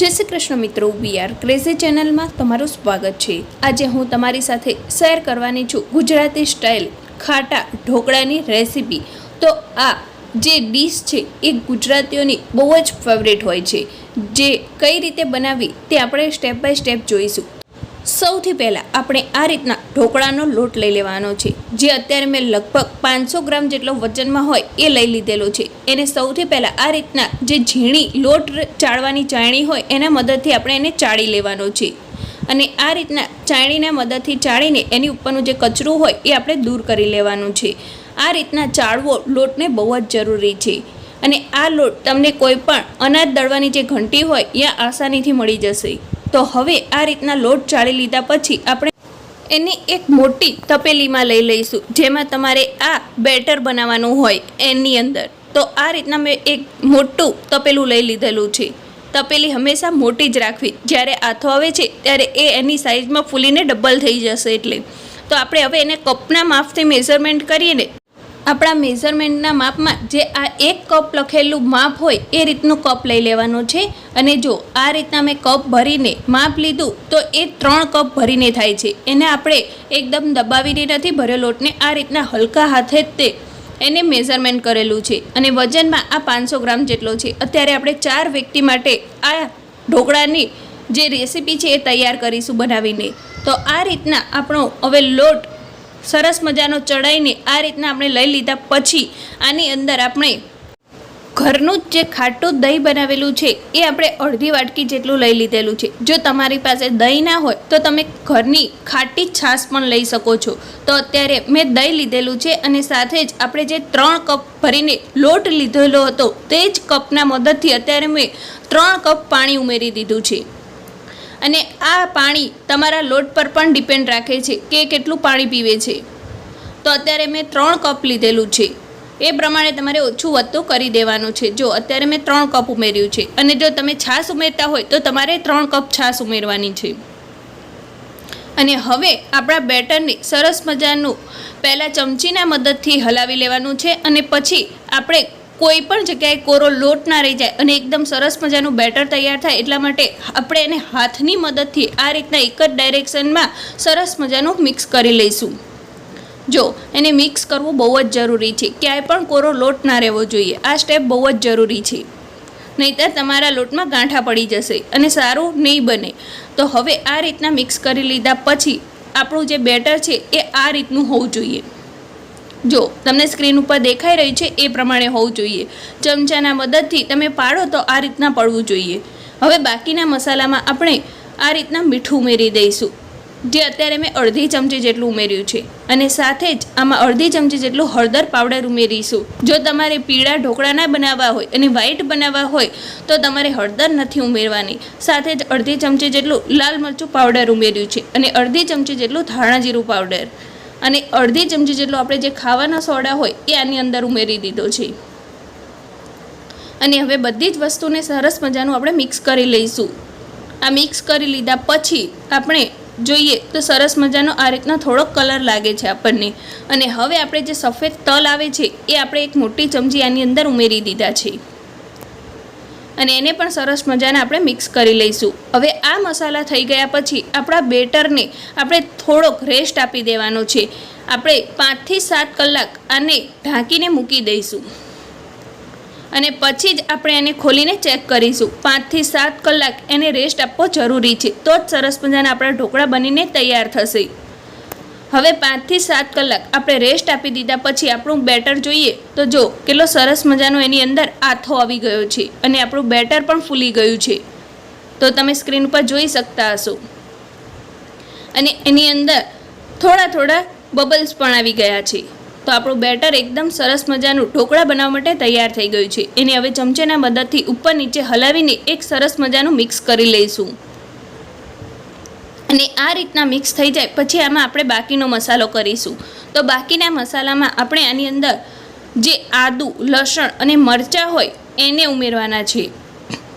જય શ્રી કૃષ્ણ મિત્રો વી are crazy ચેનલમાં તમારું સ્વાગત છે. આજે હું તમારી સાથે શેર કરવાની છું ગુજરાતી સ્ટાઇલ ખાટા ઢોકળાની રેસીપી તો આ જે ડીશ છે, એ ગુજરાતીઓની બહુ જ ફેવરેટ હોય છે. જે કઈ રીતે બનાવવી, તે આપણે સ્ટેપ બાય સ્ટેપ જોઈશું. સૌથી પહેલાં આપણે આ રીતના ઢોકળાનો લોટ લઈ લેવાનો છે. જે અત્યારે મેં લગભગ પાંચસો ગ્રામ જેટલો વજનમાં હોય એ લઈ લીધેલો છે. એને સૌથી પહેલાં આ રીતના જે ઝીણી લોટ ચાળવાની ચાળણી હોય એના મદદથી આપણે એને ચાળી લેવાનો છે. અને આ રીતના ચાણીના મદદથી ચાળીને એની ઉપરનું જે કચરું હોય એ આપણે દૂર કરી લેવાનું છે. આ રીતના ચાળવો લોટને બહુ જ જરૂરી છે. અને આ લોટ તમને કોઈ પણ અનાજ દળવાની જે ઘંટી હોય એ આસાનીથી મળી જશે. તો હવે આ રીતના લોટ ચાળી લીધા પછી આપણે એની એક મોટી તપેલીમાં લઈ લઈશું, જેમાં તમારે આ બેટર બનાવવાનું હોય એની અંદર. તો આ રીતના મેં એક મોટું તપેલું લઈ લીધેલું છે. તપેલી હંમેશા મોટી જ રાખવી. જ્યારે આથો આવે છે, ત્યારે એ એની સાઇઝમાં ફૂલીને ડબલ થઈ જશે એટલે. તો આપણે હવે એને કપના માપથી મેઝરમેન્ટ કરીએ ને આપણા મેઝરમેન્ટના માપમાં જે આ એક કપ લખેલું માપ હોય, એ રીતનું કપ લઈ લેવાનું છે. અને જો આ રીતના મેં કપ ભરીને માપ લીધું, તો એ ત્રણ કપ ભરીને થાય છે. એને આપણે એકદમ દબાવીને નથી ભર્યો લોટને આ રીતના હલકા હાથે જ તે એને મેઝરમેન્ટ કરેલું છે. અને વજનમાં આ પાંચસો ગ્રામ જેટલો છે. અત્યારે આપણે ચાર વ્યક્તિ માટે આ ઢોકળાની જે રેસીપી છે એ તૈયાર કરીશું બનાવીને. તો આ રીતના આપણો હવે લોટ સરસ મજાનો ચડાઈને આ રીતના આપણે લઈ લીધા. પછી આની અંદર આપણે ઘરનું જ જે ખાટું દહીં બનાવેલું છે, એ આપણે અડધી વાટકી જેટલું લઈ લીધેલું છે. જો તમારી પાસે દહીં ના હોય, તો તમે ઘરની ખાટી છાશ પણ લઈ શકો છો. તો અત્યારે મેં દહીં લીધેલું છે અને સાથે જ આપણે જે ત્રણ કપ ભરીને લોટ લીધેલો હતો, તે જ કપના મદદથી અત્યારે મેં ત્રણ કપ પાણી ઉમેરી દીધું છે. અને આ પાણી તમારા લોટ પર પણ ડિપેન્ડ રાખે છે કે કેટલું પાણી પીવે છે. તો અત્યારે મેં ત્રણ કપ લીધેલું છે. એ પ્રમાણે તમારે ઓછું વધતું કરી દેવાનું છે. જો અત્યારે મેં ત્રણ કપ ઉમેર્યું છે અને જો તમે છાશ ઉમેરતા હોય તો તમારે ત્રણ કપ છાશ ઉમેરવાની છે. અને હવે આપણા બેટરને સરસ મજાનું પહેલાં ચમચીના મદદથી હલાવી લેવાનું છે અને પછી આપણે કોઈ પણ જગ્યાએ કોરો લોટ ના રહી જાય અને એકદમ સરસ મજાનું બેટર તૈયાર થાય એટલા માટે આપણે એને હાથની મદદથી આ રીતના એક જ ડાયરેક્શનમાં સરસ મજાનું મિક્સ કરી લઈશું. જો, એને મિક્સ કરવું બહુ જ જરૂરી છે. ક્યાંય પણ કોરો લોટ ના રહેવો જોઈએ. આ સ્ટેપ બહુ જ જરૂરી છે. નહીંતર તમારા લોટમાં ગાંઠા પડી જશે અને સારું નહીં બને. તો હવે આ રીતના મિક્સ કરી લીધા પછી આપણું જે બેટર છે એ આ રીતનું હોવું જોઈએ. જો, તમને સ્ક્રીન ઉપર દેખાઈ રહ્યું છે એ પ્રમાણે હોવું જોઈએ. ચમચાના મદદથી તમે પાડો તો આ રીતના પડવું જોઈએ. હવે બાકીના મસાલામાં આપણે આ રીતના મીઠું ઉમેરી દઈશું. જે અત્યારે મેં અડધી ચમચી જેટલું ઉમેર્યું છે. અને સાથે જ આમાં અડધી ચમચી જેટલું હળદર પાવડર ઉમેરીશું. જો તમારે પીળા ઢોકળા ના બનાવવા હોય અને વ્હાઈટ બનાવવા હોય, તો તમારે હળદર નથી ઉમેરવાની. સાથે જ અડધી ચમચી જેટલું લાલ મરચું પાવડર ઉમેર્યું છે અને અડધી ચમચી જેટલું ધાણા જીરું પાવડર. અને અડધી ચમચી જેટલો આપણે જે ખાવાના સોડા હોય એ આની અંદર ઉમેરી દીધો છે. અને હવે બધી જ વસ્તુને સરસ મજાનું આપણે મિક્સ કરી લઈશું. આ મિક્સ કરી લીધા પછી આપણે જોઈએ તો સરસ મજાનો આ રીતના થોડોક કલર લાગે છે આપણને. અને હવે આપણે જે સફેદ તલ આવે છે એ આપણે એક મોટી ચમચી આની અંદર ઉમેરી દીધા છે. અને એને પણ સરસ મજાને આપણે મિક્સ કરી લઈશું. હવે આ મસાલા થઈ ગયા પછી આપણા બેટરને આપણે થોડોક રેસ્ટ આપી દેવાનો છે. આપણે પાંચથી સાત કલાક આને ઢાંકીને મૂકી દઈશું. અને પછી જ આપણે એને ખોલીને ચેક કરીશું. પાંચથી સાત કલાક એને રેસ્ટ આપવો જરૂરી છે. તો જ સરસ મજાના આપણા ઢોકળા બનીને તૈયાર થશે. હવે પાંચથી સાત કલાક આપણે રેસ્ટ આપી દીધા પછી આપણું બેટર જોઈએ. તો જો, કેટલો સરસ મજાનો એની અંદર આથો આવી ગયો છે અને આપણું બેટર પણ ફૂલી ગયું છે. તો તમે સ્ક્રીન પર જોઈ શકતા હશો. અને એની અંદર થોડા થોડા બબલ્સ પણ આવી ગયા છે. તો આપણું બેટર એકદમ સરસ મજાનું ઢોકળા બનાવવા માટે તૈયાર થઈ ગયું છે. એને હવે ચમચેના મદદથી ઉપર નીચે હલાવીને એક સરસ મજાનું મિક્સ કરી લઈશું. અને આ રીતના મિક્સ થઈ જાય, પછી આમાં આપણે બાકીનો મસાલો કરીશું. તો બાકીના મસાલામાં આપણે આની અંદર જે આદું, લસણ અને મરચાં હોય, એને ઉમેરવાના છે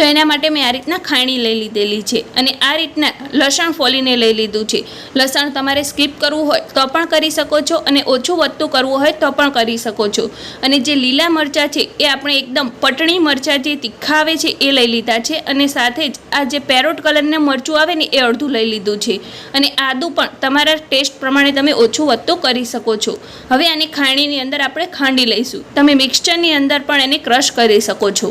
તો એના માટે મેં આ રીતના ખાણી લઈ લીધેલી છે અને આ રીતના લસણ ફોલીને લઈ લીધું છે. લસણ તમારે સ્કીપ કરવું હોય તો પણ કરી શકો છો અને ઓછું વધતું કરવું હોય તો પણ કરી શકો છો. અને જે લીલા મરચાં છે એ આપણે એકદમ પટણી મરચાં જે તીખા આવે છે એ લઈ લીધા છે અને સાથે જ આ જે પેરોટ કલરના મરચું આવે ને એ અડધું લઈ લીધું છે. અને આદું પણ તમારા ટેસ્ટ પ્રમાણે તમે ઓછું વધતું કરી શકો છો. હવે આની ખાંડીની અંદર આપણે ખાંડી લઈશું. તમે મિક્સચરની અંદર પણ એને ક્રશ કરી શકો છો.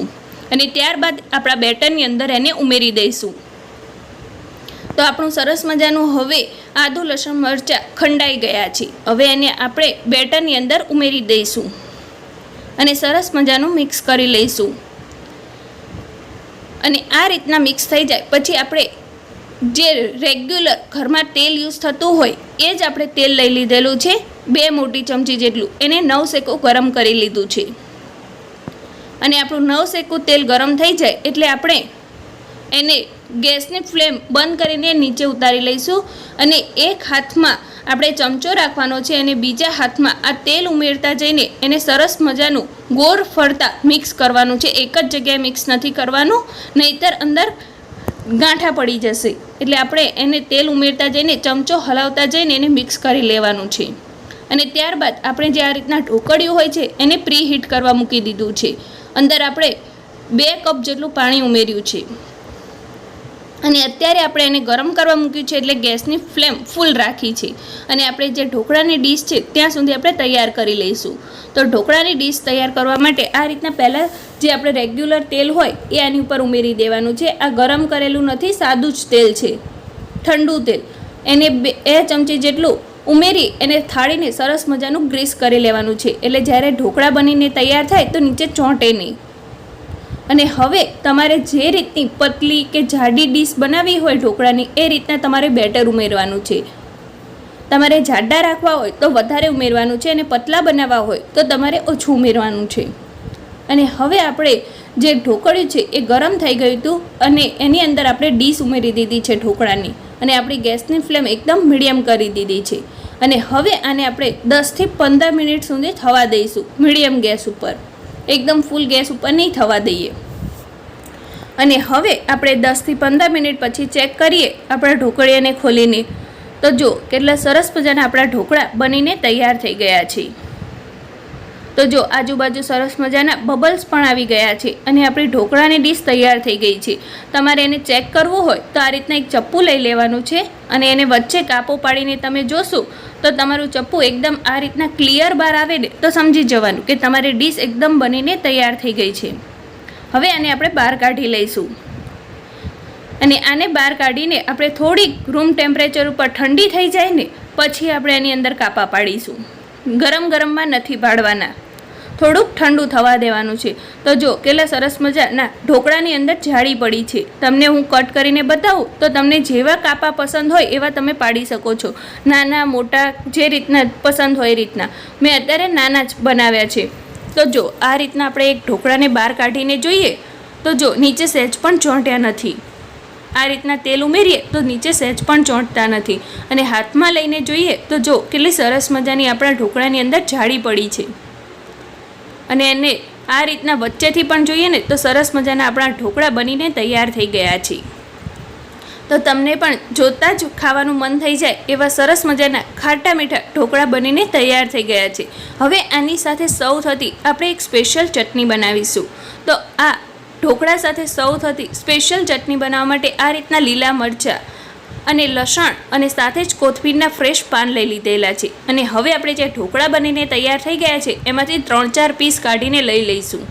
અને ત્યારબાદ આપણા બેટરની અંદર એને ઉમેરી દઈશું. તો આપણું સરસ મજાનું હવે આદુ, લસણ, મરચાં ખંડાઈ ગયા છે. હવે એને આપણે બેટરની અંદર ઉમેરી દઈશું અને સરસ મજાનું મિક્સ કરી લઈશું. અને આ રીતના મિક્સ થઈ જાય. પછી આપણે જે રેગ્યુલર ઘરમાં તેલ યુઝ થતું હોય, એ જ આપણે તેલ લઈ લીધેલું છે. બે મોટી ચમચી જેટલું. એને નવ સેકો ગરમ કરી લીધું છે. અને આપણું નવ શેકું તેલ ગરમ થઈ જાય એટલે આપણે એને ગેસની ફ્લેમ બંધ કરીને નીચે ઉતારી લઈશું અને એક હાથમાં આપણે ચમચો રાખવાનો છે અને બીજા હાથમાં આ તેલ ઉમેરતા જઈને એને સરસ મજાનું ગોળ ફરતા મિક્સ કરવાનું છે. એક જ જગ્યાએ મિક્સ નથી કરવાનું, નહીતર અંદર ગાંઠા પડી જશે. એટલે આપણે એને તેલ ઉમેરતા જઈને ચમચો હલાવતા જઈને એને મિક્સ કરી લેવાનું છે. અને ત્યારબાદ આપણે જે આ રીતના ઢોકળિયું હોય છે, એને પ્રી હીટ કરવા મૂકી દીધું છે. અંદર આપણે બે કપ જેટલું પાણી ઉમેર્યું છે. અને અત્યારે આપણે એને ગરમ કરવા મૂક્યું છે એટલે ગેસની ફ્લેમ ફૂલ રાખી છે. અને આપણે જે ઢોકળાની ડીશ છે, ત્યાં સુધી આપણે તૈયાર કરી લઈશું. તો ઢોકળાની ડીશ તૈયાર કરવા માટે આ રીતના પહેલાં જે આપણે રેગ્યુલર તેલ હોય, એ આની ઉપર ઉમેરી દેવાનું છે. આ ગરમ કરેલું નથી, સાદું જ તેલ છે. ઠંડુ તેલ. એને બે ચમચી જેટલું ઉમેરી એને થાળીને સરસ મજાનું ગ્રીસ કરી લેવાનું છે. એટલે જ્યારે ઢોકળા બનીને તૈયાર થાય તો નીચે ચોંટે નહીં. અને હવે તમારે જે રીતની પતલી કે જાડી ડીશ બનાવવી હોય ઢોકળાની, એ રીતના તમારે બેટર ઉમેરવાનું છે. તમારે જાડા રાખવા હોય તો વધારે ઉમેરવાનું છે અને પતલા બનાવવા હોય તો તમારે ઓછું ઉમેરવાનું છે. અને હવે આપણે જે ઢોકળ્યું છે એ ગરમ થઈ ગયું હતું અને એની અંદર આપણે ડીશ ઉમેરી દીધી છે ઢોકળાની. અને આપણી ગેસની ફ્લેમ એકદમ મીડિયમ કરી દીધી છે. અને હવે આને આપણે દસથી પંદર મિનિટ સુધી થવા દઈશું, મીડિયમ ગેસ ઉપર. એકદમ ફૂલ ગેસ ઉપર નહીં થવા દઈએ. અને હવે આપણે દસથી પંદર મિનિટ પછી ચેક કરીએ આપણા ઢોકળીયાને ખોલીને. તો જો, કેટલા સરસ મજાના આપણા ઢોકળા બનીને તૈયાર થઈ ગયા છે. તો જો, આજુબાજુ સરસ મજાના બબલ્સ પણ આવી ગયા છે અને આપણી ઢોકળાની ડીશ તૈયાર થઈ ગઈ છે. તમારે એને ચેક કરવું હોય તો આ રીતના એક ચપ્પુ લઈ લેવાનું છે અને એને વચ્ચે કાપો પાડીને તમે જોશો તો તમારું ચપ્પુ એકદમ આ રીતના ક્લિયર બહાર આવે ને, તો સમજી જવાનું કે તમારી ડીશ એકદમ બનીને તૈયાર થઈ ગઈ છે. હવે આને આપણે બહાર કાઢી લઈશું. અને આને બહાર કાઢીને આપણે થોડીક રૂમ ટેમ્પરેચર ઉપર ઠંડી થઈ જાય ને, પછી આપણે એની અંદર કાપા પાડીશું. ગરમ ગરમમાં નથી પાડવાના થોડુંક ઠંડુ થવા દેવાનું છે. તો જો કેટલા સરસ મજાના ઢોકળાની અંદર જાળી પડી છે. તમને હું કટ કરીને બતાવું, તો તમને જેવા કાપા પસંદ હોય એવા તમે પાડી શકો છો. નાના, મોટા, જે રીતના પસંદ હોય રીતના. મેં અત્યારે નાના જ બનાવ્યા છે. તો જો, આ રીતના આપણે એક ઢોકળાને બહાર કાઢીને જોઈએ. તો જો, નીચે સહેજ પણ ચોંટ્યા નથી. આ રીતના તેલ ઉમેરીએ, તો નીચે સહેજ પણ ચોંટતા નથી. અને હાથમાં લઈને જોઈએ, તો જો, કેટલી સરસ મજાની આપણા ઢોકળાની અંદર જાળી પડી છે. અને એને આ રીતના વચ્ચેથી પણ જોઈએ ને, તો સરસ મજાના આપણા ઢોકળા બનીને તૈયાર થઈ ગયા છે. તો તમને પણ જોતાં જ ખાવાનું મન થઈ જાય એવા સરસ મજાના ખાટા મીઠા ઢોકળા બનીને તૈયાર થઈ ગયા છે. હવે આની સાથે સૌ થતી આપણે એક સ્પેશિયલ ચટણી બનાવીશું. તો આ ઢોકળા સાથે સૌ થતી સ્પેશિયલ ચટણી બનાવવા માટે આ રીતના લીલા મરચાં અને લસણ અને સાથે જ કોથમીરના ફ્રેશ પાન લઈ લીધેલા છે. અને હવે આપણે જે ઢોકળા બનીને તૈયાર થઈ ગયા છે, એમાંથી ત્રણ ચાર પીસ કાઢીને લઈ લઈશું.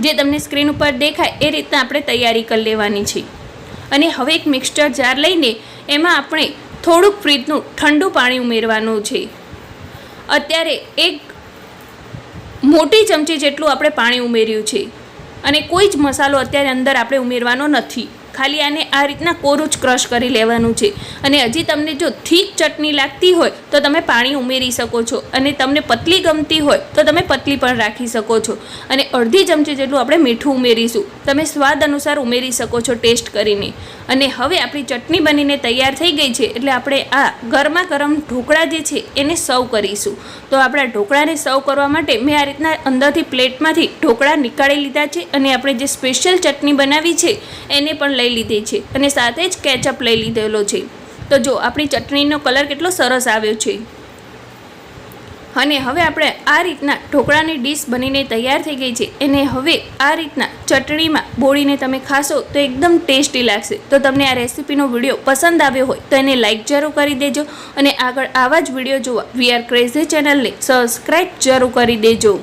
જે તમને સ્ક્રીન ઉપર દેખાય, એ રીતના આપણે તૈયારી કરી લેવાની છે. અને હવે એક મિક્સચર જાર લઈને એમાં આપણે થોડુંક ફ્રીજનું ઠંડુ પાણી ઉમેરવાનું છે. અત્યારે એક મોટી ચમચી જેટલું આપણે પાણી ઉમેર્યું છે. અને કોઈ જ મસાલો અત્યારે અંદર આપણે ઉમેરવાનો નથી. ખાલી આને આ રીતના કોરું જ ક્રશ કરી લેવાનું છે. અને હજી તમને જો થીક ચટણી લાગતી હોય, તો તમે પાણી ઉમેરી શકો છો. અને તમને પતલી ગમતી હોય, તો તમે પતલી પણ રાખી શકો છો. અને અડધી ચમચી જેટલું આપણે મીઠું ઉમેરીશું. તમે સ્વાદ અનુસાર ઉમેરી શકો છો ટેસ્ટ કરીને. અને હવે આપણી ચટણી બનીને તૈયાર થઈ ગઈ છે, એટલે આપણે આ ગરમા ગરમ ઢોકળા જે છે, એને સર્વ કરીશું. તો આપણા ઢોકળાને સર્વ કરવા માટે મેં આ રીતના અંદરથી પ્લેટમાંથી ઢોકળા નીકાળી લીધા છે. અને આપણે જે સ્પેશિયલ ચટણી બનાવી છે, એને પણ લઈ લીધી છે અને સાથે જ કેચઅપ લઈ લીધેલો છે. તો જો આપણી ચટણીનો કલર કેટલો સરસ આવ્યો છે. અને હવે આપણે આ રીતના ઢોકળાની ડીશ બનીને તૈયાર થઈ ગઈ છે. એને હવે આ રીતના ચટણીમાં બોળીને તમે ખાશો તો એકદમ ટેસ્ટી લાગશે. તો તમને આ રેસીપીનો વીડિયો પસંદ આવ્યો હોય તો એને લાઇક જરૂર કરી દેજો અને આગળ આવા જ વીડિયો જોવા વી આર ક્રેઝી ચેનલને સબસ્ક્રાઈબ જરૂર કરી દેજો.